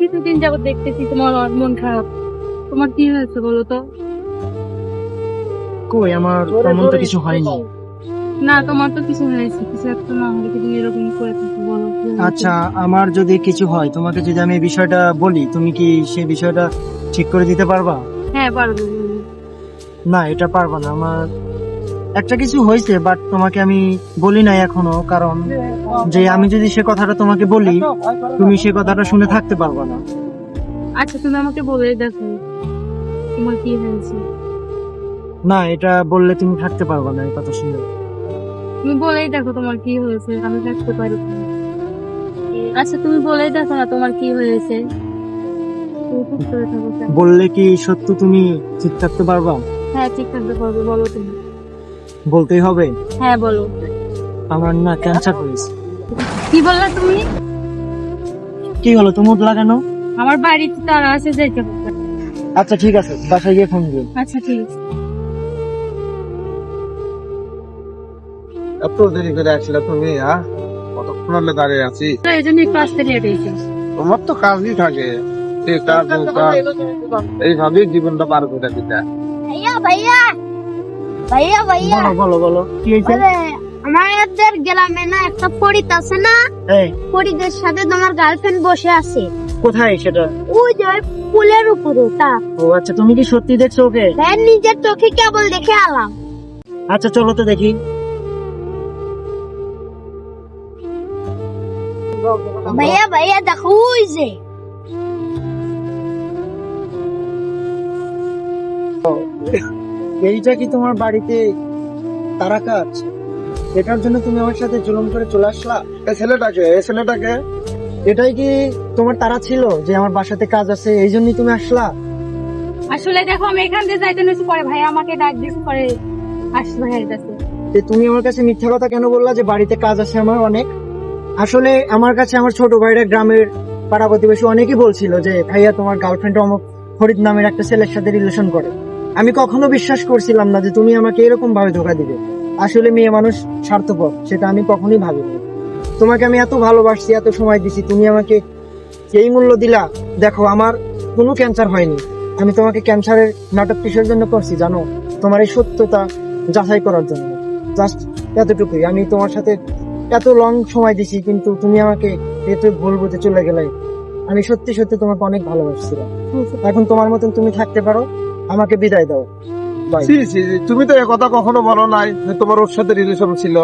কিছুদিন যাবত দেখতেছি তোমার মন খারাপ। তোমার কি হয়েছে বলো তো? কই আমার তেমন তো কিছু হয়নি। না তোমার তো কিছু হয়েছে কিছু একটা না হলে কি তুমি এরকম করে বলো? আচ্ছা আমার যদি কিছু হয় তোমাকে যদি আমি এই বিষয়টা বলি তুমি কি সেই বিষয়টা ঠিক করে দিতে পারবা? হ্যাঁ পারব। না এটা পারবা না। আমার একটা কিছু হয়েছে বাট তোমাকে আমি বলি নাই এখনও কারণ যে আমি যদি সে কথাটা তোমাকে বলি তুমি সে কথাটা শুনে থাকতে পারবা না। আচ্ছা তুমি আমাকে বলে দেখো তোমার কি হয়েছে। না এটা বললে তুমি থাকতে পারবা না এই কথা শুনে। তুমি বলেই দেখো তোমার কি হয়েছে আমি থাকতে পারি আচ্ছা তুমি বলেই দেখো না তোমার কি হয়েছে। বললে কি সত্য তুমি ঠিক থাকতে পারবা? হ্যাঁ ঠিক থাকতে পারবে বলো তুমি। বলতেই হবে? হ্যাঁ বলো। আমার না ক্যান্সার হয়েছে। কি বললা তুমি? কি হলো তোমার লাগানো আমার বাড়িতে তারা আছে যাইতে হবে। আচ্ছা ঠিক আছে বাসায় গিয়ে ফোন দিও। আচ্ছা ঠিক আছে। এত দেরি করে আসলে তুমি হ্যাঁ? কতক্ষণ হলে দাঁড়িয়ে আছি? তো এই জন্য একটু আসতে লেট হয়েছে তোমার তো কাজই থাকে। এইভাবেই জীবনটা পার করে দিতে। ভাইয়া ভাইয়া। ভাইয়া ভাইয়া। বলো বলো বলো। কি হয়েছে? আমাদের গ্রামে না একটা পরিত আছে না? পরিদের সাথে তোমার গার্লফ্রেন্ড বসে আছে। কোথায় সেটা? ওই যে পুলের উপরে তা। ও আচ্ছা তুমি কি সত্যি দেখছ ওকে? ভাই নিজের চোখে কেবল দেখে আলাম আচ্ছা চলো তো দেখি। ভাইয়া ভাইয়া দেখো ওই যে। এইটা কি তোমার বাড়িতে তারা কাজ এটার জন্য তুমি আমার সাথে জুলুম করে চলে আসলা? এই ছেলেটাকে এই ছেলেটাকে? এটাই কি তোমার তারা ছিল যে আমার বাসাতে কাজ আছে? এই জন্যই তুমি আসলা? আসলে দেখো আমি এখান দিয়ে যাইতে নিয়েছি পরে ভাই আমাকে ডাক দিয়েছে পরে আসি ভাইয়ের কাছে যে তুমি আমার কাছে মিথ্যা কথা কেন বললা যে বাড়িতে কাজ আছে আমার অনেক? আসলে আমার কাছে আমার ছোট ভাইরা গ্রামের পাড়া প্রতিবেশী অনেকেই বলছিল যে ভাইয়া তোমার গার্লফ্রেন্ড অমুক ফরিদ নামের একটা ছেলের সাথে রিলেশন করে। আমি কখনো বিশ্বাস করছিলাম না যে তুমি আমাকে এরকম ভাবে ধোকা দিবে। আসলে মেয়ে মানুষ স্বার্থপর সেটা আমি কখনোই ভাবিনি। তোমাকে আমি এত ভালোবাসছি এত সময় দিছি তুমি আমাকে এই মূল্য দিলা দেখো আমার কোনো ক্যান্সার হয়নি। আমি তোমাকে ক্যান্সারের নাটক কিসের জন্য করছি জানো? তোমার এই সত্যতা যাচাই করার জন্য। জাস্ট এতটুকুই। আমি তোমার সাথে এত লং সময় দিছি কিন্তু তুমি আমাকে এত ভুল বুঝে চলে গেলে। আমি সত্যি সত্যি তোমাকে অনেক ভালোবাসছিলাম। এখন তোমার মতন তুমি থাকতে পারো। আমাকে বিদায় দাও। তুমি তো একথা কথা কখনো বলো নাই যে তোমার ওর সাথে রিলেশন ছিল।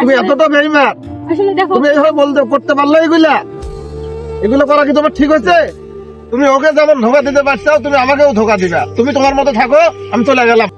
তুমি এতটা বেইমান। আসলে দেখো তুমি এইভাবে বলতে করতে পারল এগুলা? এগুলো করা কি তোমার ঠিক হয়েছে? তুমি ওকে যেমন ধোকা দিতে পারছ তুমি আমাকেও ধোকা দিবা। তুমি তোমার মতো থাকো আমি চলে গেলাম।